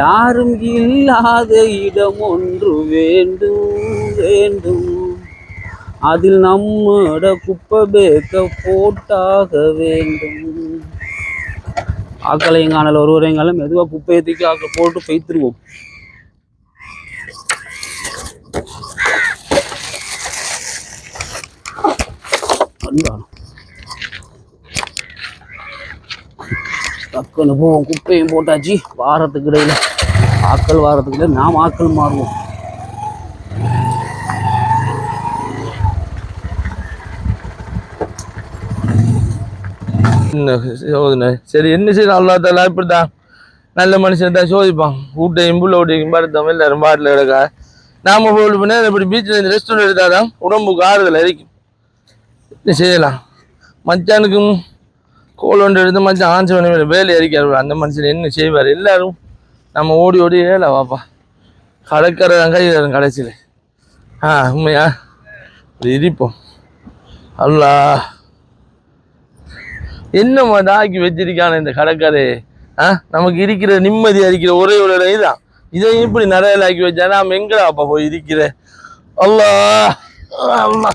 யாரும் இல்லாத இடம் ஒன்று வேண்டும் வேண்டும். அதில் நம்மட குப்பை பேக்க போட்டாக வேண்டும். ஆக்களையும் காணல ஒருவரையும் காலம் மெதுவாக குப்பையை தூக்கி ஆக்க போட்டு பைத்துருவோம். டக்குன்னு போவோம் குப்பையும் போட்டாச்சு. வாரத்துக்கு இடையில் ஆக்கள் வாரத்துக்கு இடையில் நாம் ஆக்கள் மாறுவோம். என்ன சோதனை? சரி என்ன செய்யணும்? அல்லா தலா இப்படிதான் நல்ல மனுஷன் தான் சோதிப்பான். வீட்டையும் புள்ள வீட்டையும் படுத்தோம் எல்லாரும் பாட்டில் கிடக்கா. நாம போல் பண்ண இப்படி பீச்சில் இந்த ரெஸ்டாரண்ட் எடுத்தாதான் உடம்புக்கு ஆறுதல் இருக்கும் என்ன செய்யலாம்? மச்சானுக்கும் கோல் ஒன்று எடுத்து மச்சான் ஆஞ்சு பண்ணி வேலை அறிக்காரு அந்த மனுஷன் என்ன செய்வார்? எல்லாரும் நம்ம ஓடி ஓடி ஏல வாப்பா கடற்கரை கையில் கடைசியில். ஆ உண்மையா? இடிப்போம். இருப்போம் அல்லா என்னம்மா ஆக்கி வச்சிருக்கான இந்த கடற்கரை? ஆ நமக்கு இருக்கிற நிம்மதி அரிக்கிற ஒரே ஒரு இதுதான் இதை இப்படி நிறையலாக்கி வச்சா நாம் எங்கடா அப்பா போய் இருக்கிற? அல்லா. அம்மா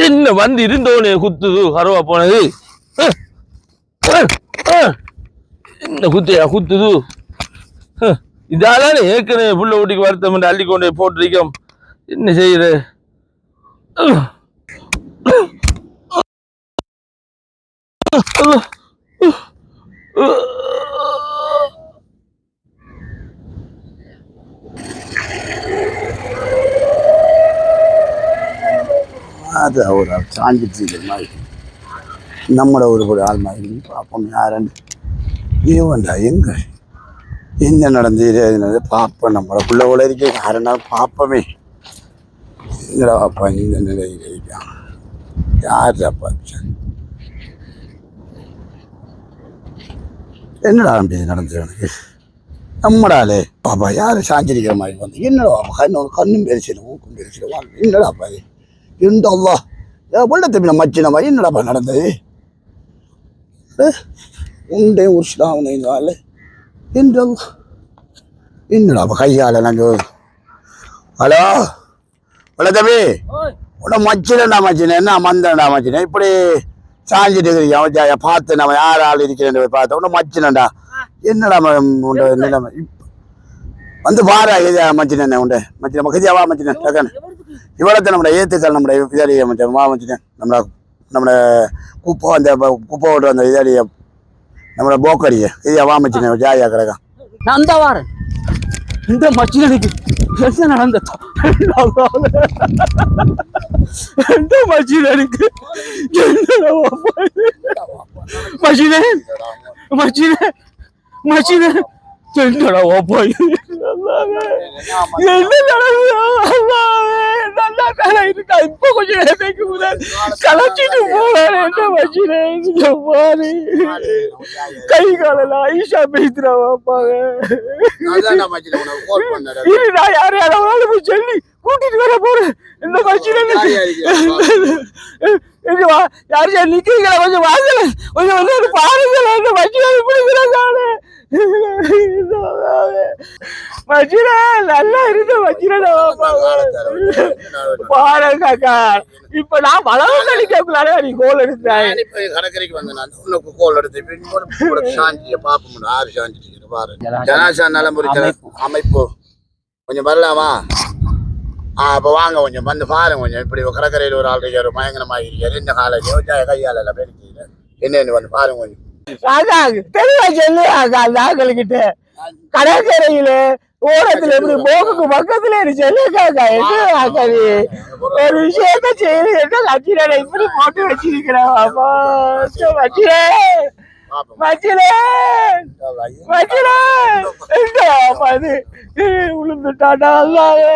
என்ன வந்து இருந்தவனே குத்துது கருவா போனது என்ன குத்தையா குத்துது இதாலே ஏற்கனவே புள்ள ஊட்டிக்கு வருத்தம் என்று அள்ளி கொண்டே போட்டிருக்கோம் என்ன செய்யற அஹ். அது ஒரு சாஞ்சிட்டு இருக்கிற மாதிரி. நம்மளை ஒரு ஒரு ஆள் மாதிரி பார்ப்போம். யாருன்னு ஏவன்டா எங்க? என்ன நடந்தது பார்ப்போம். நம்மளை உள்ள இருக்க யாருன்னாலும் பார்ப்போமே. எங்கடா பாப்பா இந்த நிலையில் இருக்கான். யாருடாப்பா என்னடா அப்படி நடந்தது எனக்கு நம்மடாலே பாப்பா யாரு சாஞ்சிருக்கிற மாதிரி வந்து? என்னடா பாப்பா கண்ணு கண்ணும் பெருசிடும் மூக்கும் பெருசிடும் என்னடா அப்பா இது இந்த அல்லா வெள்ளத்தை மச்சின மாதிரி என்னடாப்பா நடந்தது? உண்டே உருஷிலாவுனையும் கால என்று அல்லா என்னடாப்பா கையால நான் ஹலோ? வெள்ள தம்பி. உட மச்சினடா மச்சின என்ன மந்தனடா மச்சின? இப்படி சாஞ்சிட்டு இருக்கிறீங்க அவன் பார்த்து நம்ம யார் ஆள் இருக்கிறேன்னு போய் பார்த்து உன்ன மச்சினடா. என்னடா என்னடா வந்து பாரு இது மச்சினே உண்டு? மச்சின மகதியாவா மச்சின டக்கன் இவ்வளோத்தை நம்மளோட ஏத்துக்கள் நம்மளோட இதாடிய மச்சன் வா மச்சின நம்மளோட நம்மளோட குப்பை அந்த குப்பை ஓட்டு அந்த இதாடிய நம்மளோட போக்கடிய இதையா வா மச்சினே ஜாயா கிடக்கா. நான் தான் வாரேன். இந்த மச்சினனுக்கு என்ன நடந்ததோ இந்த மச்சினனுக்கு என்ன மச்சினே மச்சினே மச்சினே என்னடா ஓப்பா இப்போ கொஞ்சம் நேரத்துக்கு முதல் கலைச்சிட்டு போறேன் என்ன இங்க பாரு கை காலெல்லாம் ஐஷா பேசுறா வாப்பாங்க இது நான் யார் யாராவது சொல்லி கூட்டிட்டு வர போறேன். இந்த மச்சினனுக்கு இங்க வா. யார் யார்? நிக்கிறீங்களா? கொஞ்சம் வாங்கல கொஞ்சம் வந்து இந்த பிடிக்கிறாங்க மச்சினா நல்லா இருந்த மச்சினா பாருங்க காக்கா இப்ப நான் வளவு கழிக்கக்குள்ளார நீ கோல் எடுத்தாய் கடற்கரைக்கு வந்தேன் நான். உனக்கு கோல் எடுத்து இப்ப சாஞ்சிய பார்ப்போம். ஆறு சாஞ்சிட்டு பாரு. ஜனாசா நலம்புரி அமைப்பு. அமைப்பு. கொஞ்சம் வரலாமா ஆ அப்போ வாங்க கொஞ்சம் வந்து பாருங்க கொஞ்சம். இப்படி கடற்கரையில் ஒரு ஆள் இருக்காரு பயங்கரமாக இருக்காரு. என்ன காலையில் கையால் எல்லாம் என்னன்னு வந்து பாருங்க கொஞ்சம். ராஜா தெளிவா சொல்லு ராஜா நாங்களுக்கிட்ட கடற்கரையில ஓரத்துல எப்படி போக்குக்கு பக்கத்துல இரு சொல்லு என்ன காக்கா ஒரு விஷயத்த செய்யு என்ன கட்சியில இப்படி போட்டு வச்சிருக்கிறேன் அப்பா வச்சிரே. பார்ப்போம் வச்சிரே. வச்சிரே. எங்க அப்பா இது? உளுந்துட்டாடா அல்லாவே.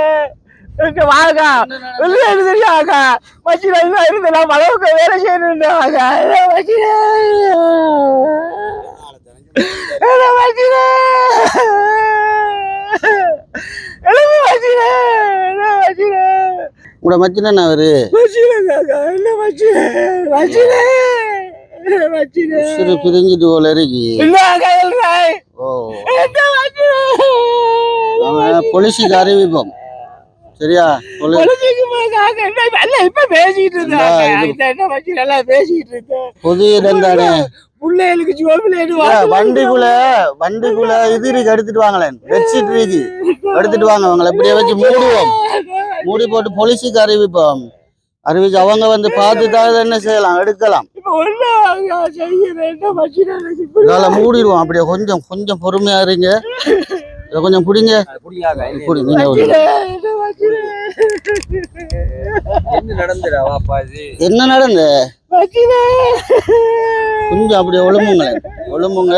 எங்க வாங்க. வெளில எழுதுறியாக்கா வச்சிரே இருந்து நான் மளவுக்கு வேலை வச்சிரே என்ன வச்சிரே உங்களோட மச்சினா. அவரு? என்ன வச்சிரே சிறு பிரிஞ்சிட்டு போல இருக்கு. ஓ. மச்சினே? போலீஸுக்கு அறிவிப்போம். சரியா? பேசிட்டு இருந்தேன் தானே? பிள்ளைகளுக்கு ஜோபிலேடு ஏ, வண்டிக்குள்ள வண்டிக்குள்ள இது இருக்கு எடுத்துட்டு வாங்களேன். பெட்ஷீட் இருக்கு எடுத்துட்டு வாங்க அவங்கள இப்படியே வச்சு மூடுவோம். மூடி போட்டு போலீஸுக்கு அறிவிப்போம். அறிவிச்சு அவங்க வந்து பார்த்துட்டாவது என்ன செய்யலாம் எடுக்கலாம். மூடிடுவோம் அப்படியே. கொஞ்சம் கொஞ்சம் பொறுமையா இருங்க. இதை கொஞ்சம் பிடிங்க. என்ன நடந்து? கொஞ்சம் அப்படியே ஒழுங்குங்களேன் ஒழுங்குங்க.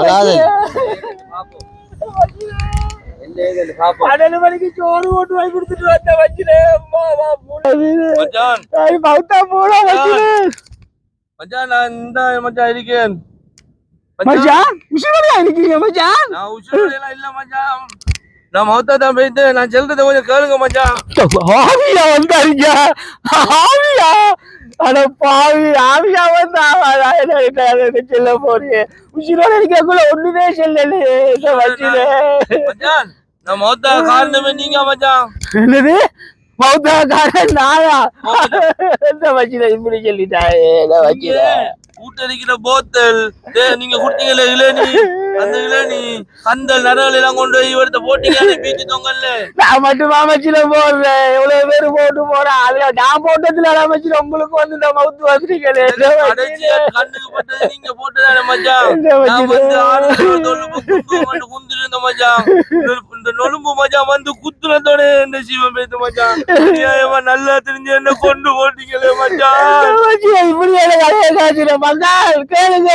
அதாவது சோறு போட்டு வாங்கி கொடுத்துட்டு வந்த வச்சுனே அம்மா வா மூணு. மச்சான். மச்சான் நான் இந்த மச்சான் இருக்கேன். மச்சான். உசுரா இருக்கீங்க மச்சான்? நான் உசுரோட எல்லாம் இல்ல மச்சான். நான் மௌத்தா தான் போயிட்டு நான் சொல்றதை கொஞ்சம் கேளுங்க மச்சான். ஆவியா வந்தாருங்க ஆவியா அட பாவி ஆவியா வந்தா என்ன சொல்ல போறீங்க? உசுரோட இருக்கக்குள்ள ஒண்ணுமே சொல்லலையே என்ன வச்சுனே மச்சான் நான் மௌத்தா காரணமே நீங்க மச்சான். என்னது? என்ன வச்சுனே இப்படி சொல்லிட்டாயே என்ன கூட்டடிக்கிற போத்தல். நீங்க குடிச்சீங்களே இளநீ? அந்த இளநீ அந்த நரகள் எல்லாம் கொண்டு போய் இவர்த்த போட்டீங்க பீச்சு தொங்கல்ல நான் மட்டும் அமைச்சில போடுறேன். எவ்வளவு பேர் போட்டு போறேன் அதுல நான் போட்டதுல அமைச்சு உங்களுக்கு வந்து இந்த மவுத்து கடைசியா கண்ணுக்கு பட்டது நீங்க போட்டதானே மச்சான்? நான் வந்து வந்து குந்துருந்த மச்சான். இந்த- நொலும்பு மச்சான் வந்து குத்துனதோட இந்த சிவன் பேத்து மச்சான். நல்லா தெரிஞ்சு என்ன கொண்டு போட்டீங்களே மச்சான்? இப்படி எனக்கு அதே வந்தால் கேளுங்க.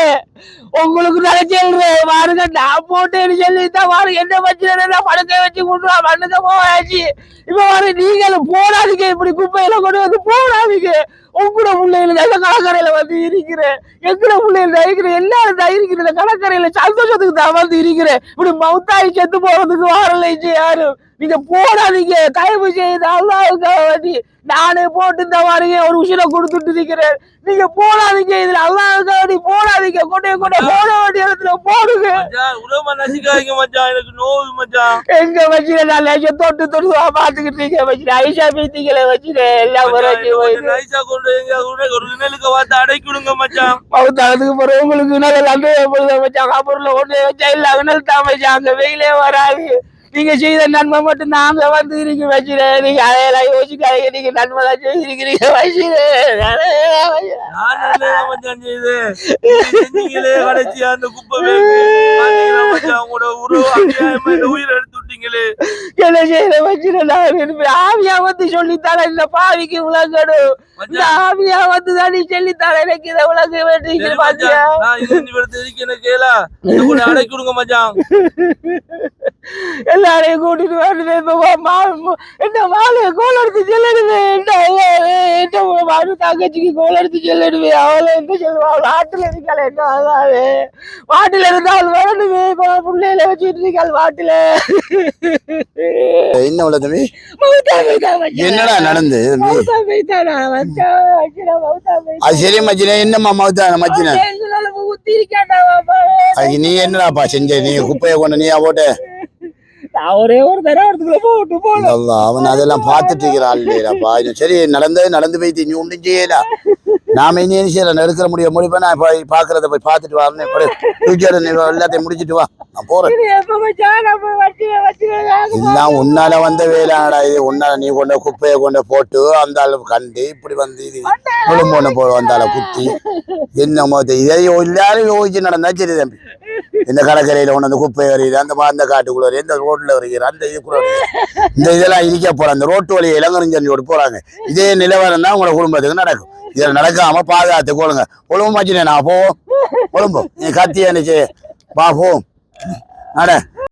உங்களுக்கு நான் சொல்றேன் பாருங்க நான் போட்டேன்னு சொல்லித்தான் பாருங்க என்ன வச்சுனா படுக்க வச்சு கொண்டு வா மண்ணுக்கு போயாச்சு இப்ப பாரு நீங்களும் போடாதீங்க இப்படி குப்பையில கொண்டு வந்து போடாதீங்க. உங்களோட பிள்ளைகள் எங்க கடற்கரையில வந்து இருக்கிறேன் எங்கட பிள்ளைகள் தயிக்கிறேன் எல்லாரும் தான் இந்த கடற்கரையில சந்தோஷத்துக்கு தான் வந்து இருக்கிறேன் இப்படி மவுத்தாயி செத்து போறதுக்கு வரலைச்சு யாரும். நீங்க போடாதீங்க தயவு செய்து அல்லாவுக்காக வேண்டி நானே போட்டு இந்த மாதிரி ஒரு உசிரை கொடுத்துட்டு இருக்கிறேன். நீங்க போடாதீங்க இதுல கொண்டே கொண்டே போட வேண்டிய இடத்துல போடுங்க. மச்சான் உறவ நசிக்காதீங்க மச்சான் எனக்கு நோவு மச்சான் எங்க வச்சுல நான் லேசம் தொட்டு தொட்டு பாத்துக்கிட்டு இருக்கேன் வச்சுட்டு ஐஷா பீத்திகளை வச்சுட்டு எல்லாம் போயிட்டு. நைசா கொண்டு எங்க ஒரு நிழலுக்கு பார்த்து அடைக்கி விடுங்க மச்சான் பௌத்தானதுக்கு பிறகு உங்களுக்கு நல்ல அந்த வச்சா காப்பூர்ல ஒண்ணு வச்சா இல்ல அகனல் தான் வச்சா அங்க வெயிலே வராது. நீங்க செய்த நன்மை மட்டும் நாங்க வந்து இருக்கு வச்சுறேன் நீங்க அதையெல்லாம் யோசிக்காதீங்க. நீங்க நன்மை தான் செய்திருக்கிறீங்க நான் விட்டீங்களே. என்ன செய்யற வச்சுறேன் நான். ஆவியா வந்து சொல்லித்தார இந்த பாவிக்கு உலகணும் இந்த ஆவியா வந்து தான் நீ சொல்லித்தார எனக்கு இதை உலக சரி வேண்டிய பாத்தியா? நான் கூட அடக்கி விடுங்க மச்சான். எல்லாரையும் கூட்டிட்டு வருது என்ன மாலைய கோல் எடுத்து செல்லிடுவே என்ன மறு தங்கச்சிக்கு கோல் எடுத்து செல்லிடுவே அவளை என்ன சொல்லுவா அவள் ஆட்டுல இருக்காள் என்ன ஆகாது? வாட்டில இருந்தால் வரணுமே. இப்ப பிள்ளையில வச்சுட்டு இருக்காள் வாட்டில. என்ன உள்ள தம்பி. என்னடா நடந்து. அது சரி மச்சினே. என்னம்மா மவுத்தா மச்சினே? நீ என்னடாப்பா செஞ்ச? நீ குப்பையை கொண்டு நீயா போட்டு? நான் ஒரே இடத்துக்குள்ள போட்டு அல்லா, அவன் அதெல்லாம் பார்த்துட்டு இருக்கிறான் இல்லையாப்பா சரி நடந்தது நடந்து போயிட்டு நீ ஒன்றும் செய்யல. நாம இனி செய்யல நெருக்கிற முடிய முடிப்பேன் நான் போய் பாக்குறத போய் பார்த்துட்டு வரணும் ஃபியூச்சர் எல்லாத்தையும் முடிச்சிட்டு வா. நான் போறேன். எல்லாம் உன்னால வந்த வேலையாடா இது. உன்னால நீ கொண்டு குப்பையை கொண்டு போட்டு அந்த அளவு கண்டு இப்படி வந்து இது விழும்பு ஒண்ணு போ வந்தால குத்தி. என்ன மோத்த இதை எல்லாரும் யோசிச்சு நடந்தா சரி தம்பி. இந்த கடற்கரையில ஒண்ணு அந்த குப்பை வருது அந்த மா- அந்த காட்டுக்குள்ள வருது இந்த ரோட்ல வருகிற அந்த இதுக்குள்ள வருது இந்த இதெல்லாம் இடிக்க போற அந்த ரோட்டு வழியை இளங்கரிஞ்சோடு போறாங்க. இதே நிலவரம் தான் உங்களோட குடும்பத்துக்கு நடக்கும். இதில் நடக்காம பாதுகாத்து கொள்ளுங்க. ஒழுங்கு மாச்சினே நான் போவோம் ஒழும்பு நீ கத்தி அனுச்சு வா போவோம் நட.